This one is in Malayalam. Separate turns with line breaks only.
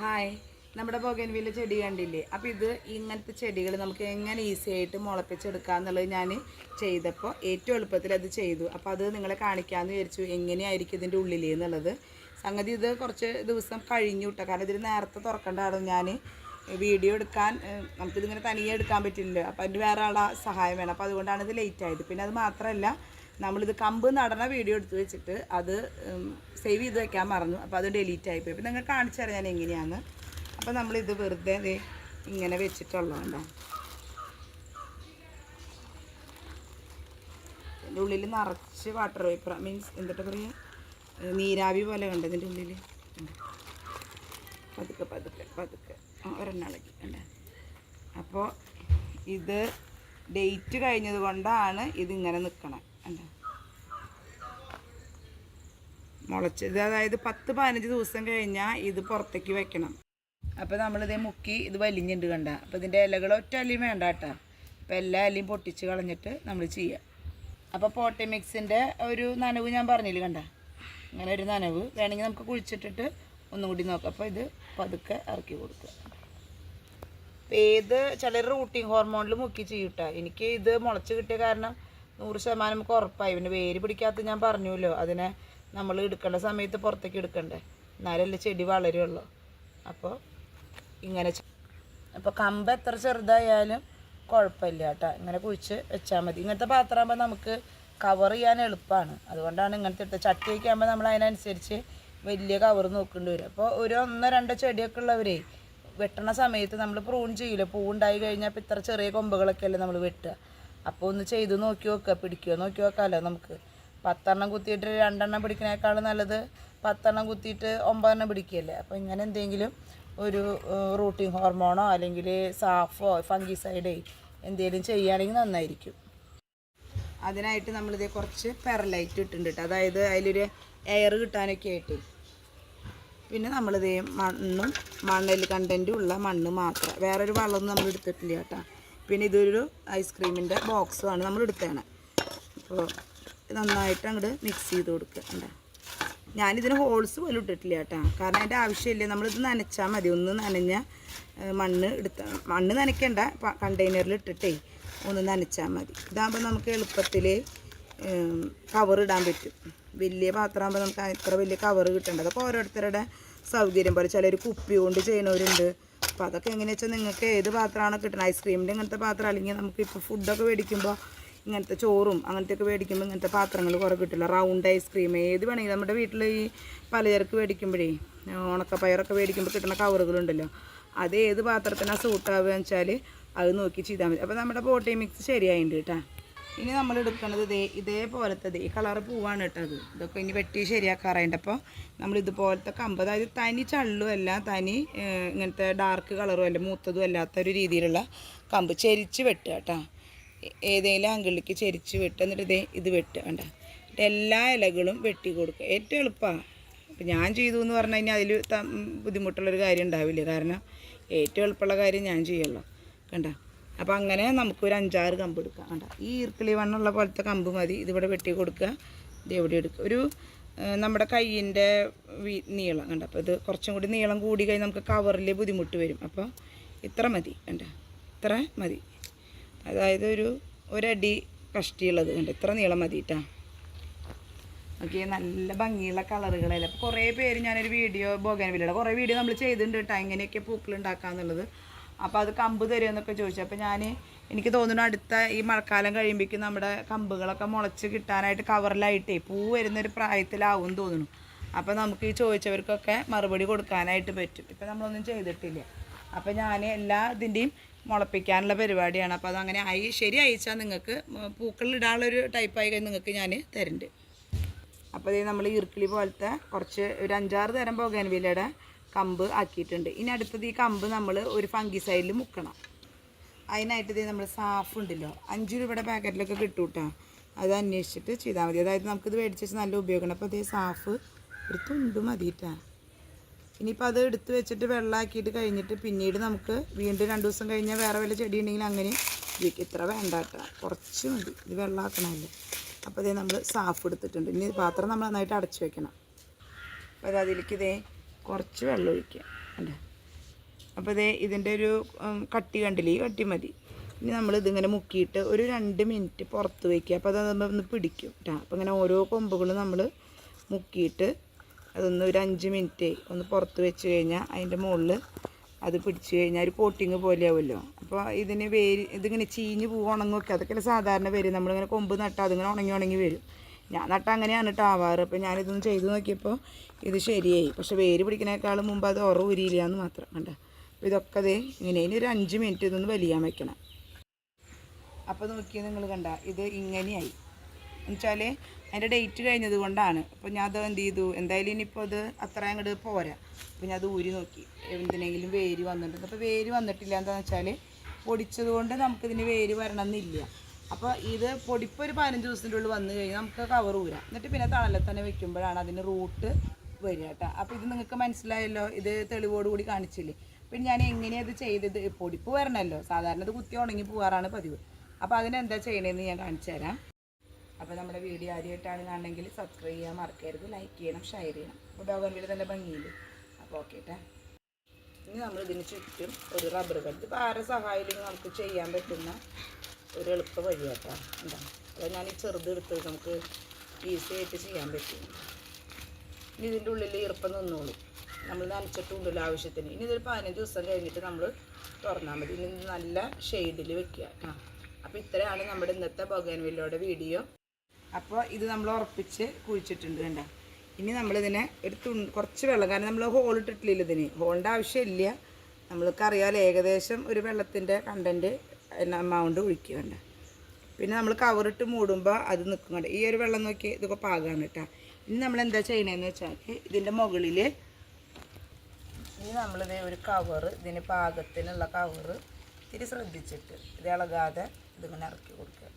ഹായ് നമ്മുടെ ബോഗൻവില്ല ചെടി കണ്ടില്ലേ? അപ്പോൾ ഇത് ഇങ്ങനത്തെ ചെടികൾ നമുക്ക് എങ്ങനെ ഈസി ആയിട്ട് മുളപ്പിച്ചെടുക്കുക എന്നുള്ളത് ഞാൻ ചെയ്തപ്പോൾ ഏറ്റവും എളുപ്പത്തിൽ അത് ചെയ്തു. അപ്പോൾ അത് നിങ്ങളെ കാണിക്കാമെന്ന് വിചാരിച്ചു എങ്ങനെയായിരിക്കും ഇതിന്റെ ഉള്ളിൽ എന്നുള്ളത്. സംഗതി ഇത് കുറച്ച് ദിവസം കഴിഞ്ഞു കേട്ടോ കാരണം ഇതിന് നേരത്തെ തുറക്കേണ്ടതാണ് ഞാൻ വീഡിയോ എടുക്കാൻ നമുക്കിതിങ്ങനെ തനിയെ എടുക്കാൻ പറ്റില്ല അപ്പോൾ അതിന് വേറെ ആളാ സഹായം വേണം. അപ്പോൾ അതുകൊണ്ടാണ് ഇത് ലേറ്റ് പിന്നെ അത് മാത്രമല്ല നമ്മളിത് കമ്പ് നടന്ന വീഡിയോ എടുത്ത് വെച്ചിട്ട് അത് സേവ് ചെയ്ത് വെക്കാൻ മറന്നു. അപ്പോൾ അത് ഡിലീറ്റ് ആയിപ്പോയി. അപ്പോൾ നിങ്ങൾ കാണിച്ചു തരാം ഞാൻ എങ്ങനെയാണ്. അപ്പോൾ നമ്മളിത് വെറുതെ ഇങ്ങനെ വെച്ചിട്ടുള്ളതുകൊണ്ടോ ഇതിന്റെ ഉള്ളിൽ നിറച്ച് വാട്ടർ വേപ്പർ മീൻസ് എന്തിട്ട് പറയുക നീരാവി പോലെ ഉണ്ട് ഇതിന്റെ ഉള്ളിൽ പതുക്കെ പതുക്കെ പതുക്കെ. ഒരെണ്ണളക്കി അല്ലേ അപ്പോൾ ഇത് ഡേറ്റ് കഴിഞ്ഞത് കൊണ്ടാണ് ഇതിങ്ങനെ നിൽക്കണത് കണ്ടോ മുളച്ചത് അതായത് പത്ത് പതിനഞ്ച് ദിവസം കഴിഞ്ഞാൽ ഇത് പുറത്തേക്ക് വെക്കണം. അപ്പോൾ നമ്മളിതേ മുക്കി ഇത് വലിഞ്ഞിട്ട് കണ്ട. അപ്പോൾ ഇതിന്റെ ഇലകൾ ഒറ്റ അലിയും വേണ്ട കേട്ടോ. അപ്പോൾ എല്ലാ അലിയും പൊട്ടിച്ച് കളഞ്ഞിട്ട് നമ്മൾ ചെയ്യുക അപ്പോൾ പോട്ടി മിക്സിന്റെ ഒരു നനവ് ഞാൻ പറഞ്ഞില്ല കണ്ട? അങ്ങനെ ഒരു നനവ്. വേണമെങ്കിൽ നമുക്ക് കുഴിച്ചിട്ടിട്ട് ഒന്നും കൂടി നോക്കാം. അപ്പോൾ ഇത് പതുക്കെ ഇറക്കി കൊടുക്കുക. അപ്പോൾ ഏത് ചിലർ റൂട്ടിങ് ഹോർമോണിൽ മുക്കി ചെയ്യൂട്ടാ. എനിക്ക് ഇത് മുളച്ച് കിട്ടിയ കാരണം നൂറ് ശതമാനം നമുക്ക് ഉറപ്പായി. പിന്നെ വേര് പിടിക്കാത്ത ഞാൻ പറഞ്ഞുല്ലോ അതിനെ നമ്മൾ എടുക്കേണ്ട സമയത്ത് പുറത്തേക്ക് എടുക്കണ്ടേ? എന്നാലല്ലേ ചെടി വളരുള്ളൂ. അപ്പോൾ ഇങ്ങനെ അപ്പോൾ കമ്പ് എത്ര ചെറുതായാലും കുഴപ്പമില്ല കേട്ടോ. ഇങ്ങനെ കുഴിച്ച് വെച്ചാൽ മതി. ഇങ്ങനത്തെ പാത്രമാകുമ്പോൾ നമുക്ക് കവർ ചെയ്യാൻ എളുപ്പമാണ്. അതുകൊണ്ടാണ് ഇങ്ങനത്തെ എടുത്തത്. ചട്ടിയൊക്കെ ആകുമ്പോൾ നമ്മൾ അതിനനുസരിച്ച് വലിയ കവർ നോക്കേണ്ടി വരും. അപ്പോൾ ഒരു ഒന്നോ രണ്ടോ ചെടിയൊക്കെ ഉള്ളവരെ വെട്ടണ സമയത്ത് നമ്മൾ പ്രൂൺ ചെയ്യില്ല പൂ പൂവുണ്ടായി കഴിഞ്ഞാൽ ഇപ്പോൾ ഇത്ര ചെറിയ കൊമ്പുകളൊക്കെ അല്ലേ നമ്മൾ വെട്ടുക. അപ്പോൾ ഒന്ന് ചെയ്ത് നോക്കി നോക്കുക പിടിക്കുക നോക്കി നോക്കാമല്ലോ നമുക്ക്. പത്തെണ്ണം കുത്തിയിട്ട് രണ്ടെണ്ണം പിടിക്കണേക്കാളും നല്ലത് പത്തെണ്ണം കുത്തിയിട്ട് ഒമ്പതെണ്ണം പിടിക്കുകയല്ലേ അപ്പോൾ ഇങ്ങനെ എന്തെങ്കിലും ഒരു റൂട്ടിങ് ഹോർമോണോ അല്ലെങ്കിൽ സാഫോ ഫംഗിസൈഡേ എന്തെങ്കിലും ചെയ്യുകയാണെങ്കിൽ നന്നായിരിക്കും. അതിനായിട്ട് നമ്മളിത് കുറച്ച് പെറലൈറ്റ് ഇട്ടിട്ടുണ്ട് കേട്ടോ അതായത് അതിലൊരു എയർ കിട്ടാനൊക്കെ ആയിട്ട്. പിന്നെ നമ്മളിത് മണ്ണും മണ്ണിൽ കണ്ടന്റും ഉള്ള മണ്ണ് മാത്രം. വേറൊരു വളമൊന്നും നമ്മൾ എടുത്തിട്ടില്ല കേട്ടോ. പിന്നെ ഇതൊരു ഐസ്ക്രീമിന്റെ ബോക്സുമാണ് നമ്മൾ എടുത്തതാണ് അപ്പോൾ നന്നായിട്ട് അങ്ങോട്ട് മിക്സ് ചെയ്ത് കൊടുക്കുക ഞാനിതിന് ഹോൾസ് പോലും ഇട്ടിട്ടില്ല കേട്ടോ. കാരണം അതിന്റെ ആവശ്യമില്ല. നമ്മളിത് നനച്ചാൽ മതി. ഒന്ന് നനഞ്ഞ മണ്ണ് എടുത്ത മണ്ണ് നനയ്ക്കണ്ട. കണ്ടെയ്നറിൽ ഇട്ടിട്ടേ ഒന്ന് നനച്ചാൽ മതി. ഇതാകുമ്പോൾ നമുക്ക് എളുപ്പത്തിൽ കവർ ഇടാൻ പറ്റും. വലിയ പാത്രമാകുമ്പോൾ നമുക്ക് ഇത്ര വലിയ കവർ കിട്ടേണ്ടത്. അപ്പോൾ ഓരോരുത്തരുടെ സൗകര്യം പോലെ. ചിലർ കുപ്പി കൊണ്ട് ചെയ്യുന്നവരുണ്ട്. അപ്പോൾ അതൊക്കെ എങ്ങനെയാ വെച്ചാൽ നിങ്ങൾക്ക് ഏത് പാത്രമാണ് കിട്ടുന്നത് ഐസ്ക്രീമിന്റെ ഇങ്ങനത്തെ പാത്രം അല്ലെങ്കിൽ നമുക്ക് ഇപ്പോൾ ഫുഡൊക്കെ മേടിക്കുമ്പോൾ ഇങ്ങനത്തെ ചോറും അങ്ങനത്തെയൊക്കെ മേടിക്കുമ്പോൾ ഇങ്ങനത്തെ പാത്രങ്ങൾ കുറേ കിട്ടില്ല റൗണ്ട് ഐസ്ക്രീം ഏത് വേണമെങ്കിൽ നമ്മുടെ വീട്ടിൽ ഈ പലചരക്ക് മേടിക്കുമ്പോഴേ ഉണക്കപ്പയറൊക്കെ മേടിക്കുമ്പോൾ കിട്ടുന്ന കവറുകളുണ്ടല്ലോ. അത് ഏത് പാത്രത്തിനാണ് സൂട്ടാവുക വെച്ചാൽ അത് നോക്കി ചെയ്താൽ മതി. അപ്പോൾ നമ്മുടെ ബോട്ടി മിക്സ് ശരിയായിട്ടുണ്ട് കേട്ടോ. ഇനി നമ്മൾ എടുക്കുന്നത് ഇതേ ഇതേപോലത്തെ ഈ കളർ പൂവാണ് ഇട്ടത് ഇതൊക്കെ ഇനി വെട്ടി ശരിയാക്കാറായിട്ട് അപ്പോൾ നമ്മൾ ഇതുപോലത്തെ കമ്പ് അതായത് തനി ചള്ളും അല്ല തനി ഇങ്ങനത്തെ ഡാർക്ക് കളറും അല്ല മൂത്തതും അല്ലാത്ത ഒരു രീതിയിലുള്ള കമ്പ് ചെരിച്ച് വെട്ടുക കേട്ടോ. ഏതെങ്കിലും ആങ്കിളിലേക്ക് ചെരിച്ച് വെട്ടുക. എന്നിട്ട് ഇതേ ഇത് വെട്ടുക കണ്ട. എല്ലാ ഇലകളും വെട്ടി കൊടുക്കുക. ഏറ്റവും എളുപ്പമാണ് അപ്പം ഞാൻ ചെയ്തു എന്ന് പറഞ്ഞു കഴിഞ്ഞാൽ അതിൽ ബുദ്ധിമുട്ടുള്ളൊരു കാര്യം ഉണ്ടാവില്ല. കാരണം ഏറ്റവും എളുപ്പമുള്ള കാര്യം ഞാൻ ചെയ്യുള്ളൂ. കണ്ട. അപ്പോൾ അങ്ങനെ നമുക്കൊരു അഞ്ചാറ് കമ്പ് എടുക്കാം. വേണ്ട ഈ ഈർക്കിളി വണ്ണുള്ള പോലത്തെ കമ്പ് മതി. ഇതിവിടെ വെട്ടി കൊടുക്കുക. ഇത് എവിടെ എടുക്കുക. ഒരു നമ്മുടെ കയ്യിന്റെ നീളം കണ്ട? അപ്പോൾ ഇത് കുറച്ചും കൂടി നീളം കൂടി കഴിഞ്ഞാൽ നമുക്ക് കവറിൽ ബുദ്ധിമുട്ട് വരും. അപ്പോൾ ഇത്ര മതി കണ്ട? ഇത്ര മതി. അതായത് ഒരു ഒരടി കഷ്ടിയുള്ളത് കണ്ട? ഇത്ര നീളം മതി കേട്ടോ ഓക്കെ നല്ല ഭംഗിയുള്ള കളറുകളല്ലേ? അപ്പോൾ കുറേ പേര് ഞാനൊരു വീഡിയോ ബോഗൻവില്ലയുടെ കുറേ വീഡിയോ നമ്മൾ ചെയ്തിട്ടുണ്ട് കേട്ടോ എങ്ങനെയൊക്കെ പൂക്കൾ ഉണ്ടാക്കാന്നുള്ളത്. അപ്പോൾ അത് കമ്പ് തരുമെന്നൊക്കെ ചോദിച്ചു. അപ്പോൾ ഞാൻ എനിക്ക് തോന്നുന്നു അടുത്ത ഈ മഴക്കാലം കഴിയുമ്പോഴേക്കും നമ്മുടെ കമ്പുകളൊക്കെ മുളച്ച് കിട്ടാനായിട്ട് കവറിലായിട്ടേ പൂ വരുന്നൊരു പ്രായത്തിലാവും തോന്നുന്നു. അപ്പോൾ നമുക്ക് ഈ ചോദിച്ചവർക്കൊക്കെ മറുപടി കൊടുക്കാനായിട്ട് പറ്റും. ഇപ്പം നമ്മളൊന്നും ചെയ്തിട്ടില്ല. അപ്പോൾ ഞാൻ എല്ലാ ഇതിന്റെയും മുളപ്പിക്കാനുള്ള പരിപാടിയാണ്. അപ്പോൾ അതങ്ങനെ ആയി ശരി അയച്ചാൽ നിങ്ങൾക്ക് പൂക്കളിടാനുള്ളൊരു ടൈപ്പായി കഴിഞ്ഞ് നിങ്ങൾക്ക് ഞാൻ തരുന്നുണ്ട് അപ്പോൾ ഇത് നമ്മൾ ഈർക്കിളി പോലത്തെ കുറച്ച് ഒരു അഞ്ചാറ് തരം ബോഗാൻവില്ലയുടെ കമ്പ് ആക്കിയിട്ടുണ്ട്. ഇനി അടുത്തത് ഈ കമ്പ് നമ്മൾ ഒരു ഫംഗി സൈഡിൽ മുക്കണം. അതിനായിട്ട് ഇത് നമ്മൾ സാഫ് ഉണ്ടല്ലോ. അഞ്ച് രൂപയുടെ പാക്കറ്റിലൊക്കെ കിട്ടും കേട്ടോ അത് അന്വേഷിച്ചിട്ട് ചെയ്താൽ മതി. അതായത് നമുക്കിത് മേടിച്ച് നല്ല ഉപയോഗിക്കണം അപ്പോൾ അതേ സാഫ് ഒരു തുണ്ട് മതിയിട്ടാ ഇനിയിപ്പോൾ അത് എടുത്ത് വെച്ചിട്ട് വെള്ളമാക്കിയിട്ട് കഴിഞ്ഞിട്ട് പിന്നീട് നമുക്ക് വീണ്ടും രണ്ട് ദിവസം കഴിഞ്ഞാൽ വേറെ വല്ല ചെടി ഉണ്ടെങ്കിൽ അങ്ങനെ ഉപയോഗിക്കും. ഇത്ര വേണ്ട കേട്ടോ കുറച്ച് മതി. ഇത് വെള്ളമാക്കണമല്ലോ അപ്പോൾ ഇതേ നമ്മൾ സാഫ് എടുത്തിട്ടുണ്ട്. ഇനി പാത്രം നമ്മൾ നന്നായിട്ട് അടച്ചു വെക്കണം. അപ്പോൾ അതിലേക്ക് ഇതേ കുറച്ച് വെള്ളം ഒഴിക്കുക. കണ്ടേ അപ്പോൾ ഇതേ ഇതിന്റെ ഒരു കട്ടി കണ്ടില്ലേ? ഈ കട്ടി മതി. ഇനി നമ്മൾ ഇതിങ്ങനെ മുക്കിയിട്ട് ഒരു രണ്ട് മിനിറ്റ് പുറത്ത് വയ്ക്കുക. അപ്പോൾ അത് ഒന്ന് പിടിക്കും കേട്ടോ അപ്പോൾ ഇങ്ങനെ ഓരോ കൊമ്പുകളും നമ്മൾ മുക്കിയിട്ട് അതൊന്ന് ഒരു അഞ്ച് മിനിറ്റ് ഒന്ന് പുറത്ത് വെച്ച് കഴിഞ്ഞാൽ അതിന്റെ മുകളിൽ അത് പിടിച്ചു കഴിഞ്ഞാൽ ഒരു കോട്ടിങ് പോലെയാവുമല്ലോ അപ്പോൾ ഇതിന് വേര് ഇതിങ്ങനെ ചീഞ്ഞ് പൂ ഉണങ്ങുമൊക്കെ അതൊക്കെ സാധാരണ വരും. നമ്മളിങ്ങനെ കൊമ്പ് നട്ടാൽ അതിങ്ങനെ ഉണങ്ങി ഉണങ്ങി വരും. ഞാൻ നട്ട അങ്ങനെയാണ് കേട്ടോ ആവാറ്. അപ്പോൾ ഞാനിതൊന്ന് ചെയ്ത് നോക്കിയപ്പോൾ ഇത് ശരിയായി. പക്ഷെ വേര് പിടിക്കുന്നേക്കാളും മുമ്പ് അത് ഉറ ഉരിയില്ല എന്ന് മാത്രം. കണ്ട? അപ്പോൾ ഇതൊക്കെ ദേ ഇങ്ങനെ ഇനി ഒരു അഞ്ച് മിനിറ്റ് ഇതൊന്ന് വലിയാൻ വെക്കണം. അപ്പോൾ നോക്കിയാൽ നിങ്ങൾ കണ്ട ഇത് ഇങ്ങനെയായി. എന്നുവെച്ചാൽ അതിന്റെ ഡേറ്റ് കഴിഞ്ഞത് കൊണ്ടാണ്. അപ്പോൾ ഞാൻ അത് എന്ത് ചെയ്തു? എന്തായാലും ഇനിയിപ്പോൾ അത് അത്ര അങ്ങോട്ട് പോരാ. അപ്പോൾ ഞാൻ അത് ഊരി നോക്കി. എന്തിനെങ്കിലും വേര് വന്നിട്ടുണ്ട്. അപ്പോൾ വേര് വന്നിട്ടില്ല എന്താണെന്ന് വെച്ചാൽ പൊടിച്ചത് കൊണ്ട് നമുക്കിതിന് വേര് വരണം എന്നില്ല അപ്പോൾ ഇത് പൊടിപ്പ് ഒരു പതിനഞ്ച് ദിവസത്തിന്റെ ഉള്ളിൽ വന്നു കഴിഞ്ഞാൽ നമുക്ക് കവർ ഊരാം. എന്നിട്ട് പിന്നെ തണലിൽ തന്നെ വെക്കുമ്പോഴാണ് അതിന് റൂട്ട് വരിക കേട്ടോ. അപ്പോൾ ഇത് നിങ്ങൾക്ക് മനസ്സിലായല്ലോ ഇത് തെളിവോട് കൂടി കാണിച്ചില്ലേ? പിന്നെ ഞാൻ എങ്ങനെയത് ചെയ്തത്? പൊടിപ്പ് വരണമല്ലോ സാധാരണ ഇത് കുത്തി ഉണങ്ങി പോകാറാണ് പതിവ്. അപ്പോൾ അതിനെന്താ ചെയ്യണമെന്ന് ഞാൻ കാണിച്ചു തരാം. അപ്പോൾ നമ്മുടെ വീഡിയോ ആദ്യമായിട്ടാണ് കാണണമെങ്കിൽ സബ്സ്ക്രൈബ് ചെയ്യാൻ മറക്കരുത്. ലൈക്ക് ചെയ്യണം ഷെയർ ചെയ്യണം. അപ്പോൾ ബോഗൻവിൽ തന്നെ ഭംഗിയില്ല? അപ്പോൾ ഓക്കെ കേട്ടോ ഇനി നമ്മൾ ഇതിന് ചുറ്റും ഒരു റബ്ബർ കട്ട് ഇപ്പോൾ ആരെ സഹായത്തിൽ നമുക്ക് ചെയ്യാൻ പറ്റുന്ന ഒരു എളുപ്പ വഴിയാട്ടോ. എന്താ അപ്പോൾ ഞാൻ ഈ ചെറുത് എടുത്ത് നമുക്ക് ഈസി ആയിട്ട് ചെയ്യാൻ പറ്റും. ഇനി ഇതിന്റെ ഉള്ളിൽ ഈർപ്പം നിന്നോളൂ. നമ്മൾ നനച്ചിട്ടുണ്ടല്ലോ ആവശ്യത്തിന്. ഇനി ഇതൊരു പതിനഞ്ച് ദിവസം കഴിഞ്ഞിട്ട് നമ്മൾ തുറന്നാൽ മതി. ഇനി നല്ല ഷെയ്ഡിൽ വെക്കുക ആ അപ്പോൾ ഇത്രയാണ് നമ്മുടെ ഇന്നത്തെ ബൊഗൻവില്ലയുടെ വീഡിയോ. അപ്പോൾ ഇത് നമ്മൾ ഉറപ്പിച്ച് കുഴിച്ചിട്ടുണ്ട് കണ്ട. ഇനി നമ്മളിതിനെ ഒരു തു കുറച്ച് വെള്ളം. കാരണം നമ്മൾ ഹോൾ ഇട്ടിട്ടില്ല ഇതിന്. ഹോളിന്റെ ആവശ്യമില്ല. നമ്മൾക്ക് അറിയാമല്ലോ ഏകദേശം ഒരു വെള്ളത്തിന്റെ കണ്ടന്റ് എമൗണ്ട് ഒഴിക്കുകയുണ്ട് പിന്നെ നമ്മൾ കവറിട്ട് മൂടുമ്പോൾ അത് നിൽക്കും കണ്ടോ? ഈ ഒരു വെള്ളം നോക്കി ഇതൊക്കെ പാകമാണ് കേട്ടോ ഇനി നമ്മൾ എന്താ ചെയ്യണതെന്ന് വെച്ചാൽ ഇതിന്റെ മുകളിൽ ഇനി നമ്മളിത് ഒരു കവറ് ഇതിന് പാകത്തിനുള്ള കവറ് ഇത്തിരി ശ്രദ്ധിച്ചിട്ട് ഇത് ഇളകാതെ ഇതിങ്ങനെ ഇറക്കി കൊടുക്കുക.